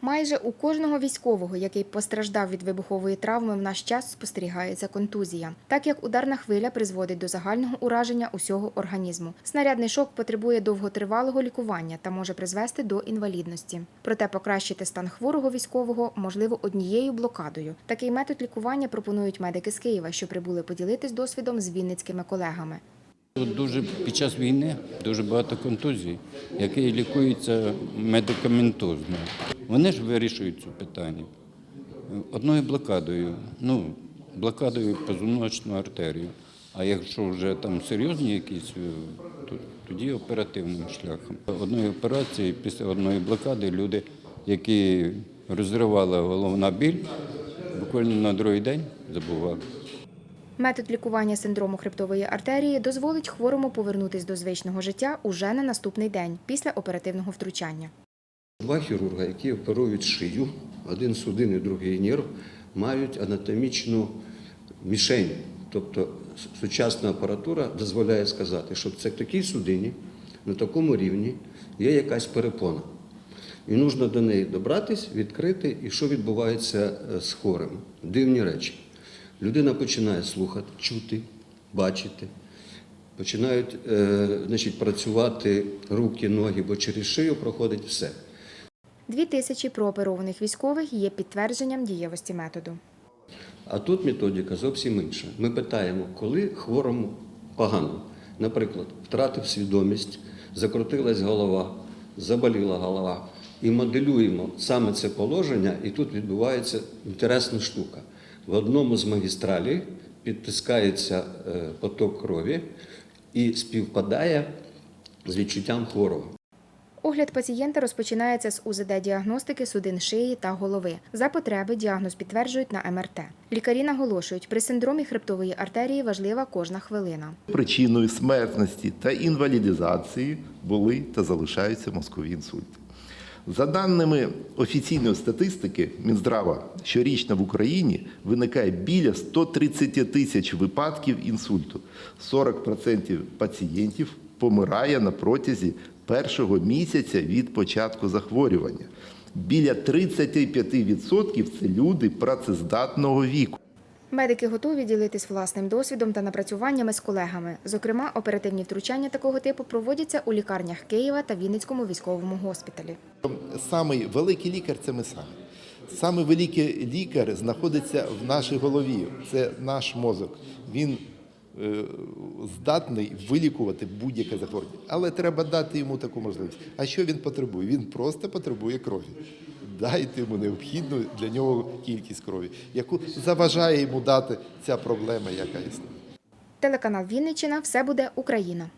Майже у кожного військового, який постраждав від вибухової травми, в наш час спостерігається контузія, так як ударна хвиля призводить до загального ураження усього організму. Снарядний шок потребує довготривалого лікування та може призвести до інвалідності. Проте покращити стан хворого військового можливо однією блокадою. Такий метод лікування пропонують медики з Києва, що прибули поділитись досвідом з вінницькими колегами. Дуже під час війни дуже багато контузій, які лікуються медикаментозно. Вони ж вирішують це питання одною блокадою, ну, блокадою позвоночну артерію. А якщо вже там серйозні якісь, е, то тоді оперативним шляхом. Одної операції, після одної блокади люди, які розривала головна біль, буквально на другий день забували. Метод лікування синдрому хребтової артерії дозволить хворому повернутись до звичного життя уже на наступний день після оперативного втручання. Два хірурга, які оперують шию, один судинний, другий нерв, мають анатомічну мішень. Тобто сучасна апаратура дозволяє сказати, що це в такій судині, на такому рівні є якась перепона. І потрібно до неї добратись, відкрити, і що відбувається е, з хворим. Дивні речі. Людина починає слухати, чути, бачити. Починають е, значить, працювати руки, ноги, бо через шию проходить все. Дві тисячі прооперованих військових є підтвердженням дієвості методу. А тут методика зовсім інша. Ми питаємо, коли хворому погано. Наприклад, втратив свідомість, закрутилась голова, заболіла голова. І моделюємо саме це положення, і тут відбувається інтересна штука. В одному з магістралей підтискається е, поток крові і співпадає з відчуттям хворого. Огляд пацієнта розпочинається з УЗД-діагностики судин шиї та голови. За потреби діагноз підтверджують на МРТ. Лікарі наголошують, при синдромі хребтової артерії важлива кожна хвилина. Причиною смертності та інвалідизації були та залишаються мозкові інсульти. За даними офіційної статистики Мінздрава, щорічно в Україні виникає біля 130 тисяч випадків інсульту. 40% пацієнтів помирає на протязі першого місяця від початку захворювання. Біля 35% це люди працездатного віку. Медики готові ділитись власним досвідом та напрацюваннями з колегами. Зокрема, оперативні втручання такого типу проводяться у лікарнях Києва та Вінницькому військовому госпіталі. Самий великий лікар це ми самі. Самий великий лікар знаходиться в нашій голові. Це наш мозок. Він е, здатний вилікувати будь-яке захворювання. Але треба дати йому таку можливість. А що він потребує? Він просто потребує крові. Дайте йому необхідну для нього кількість крові, яку заважає йому дати ця проблема, яка існує. Телеканал Вінниччина все буде Україна.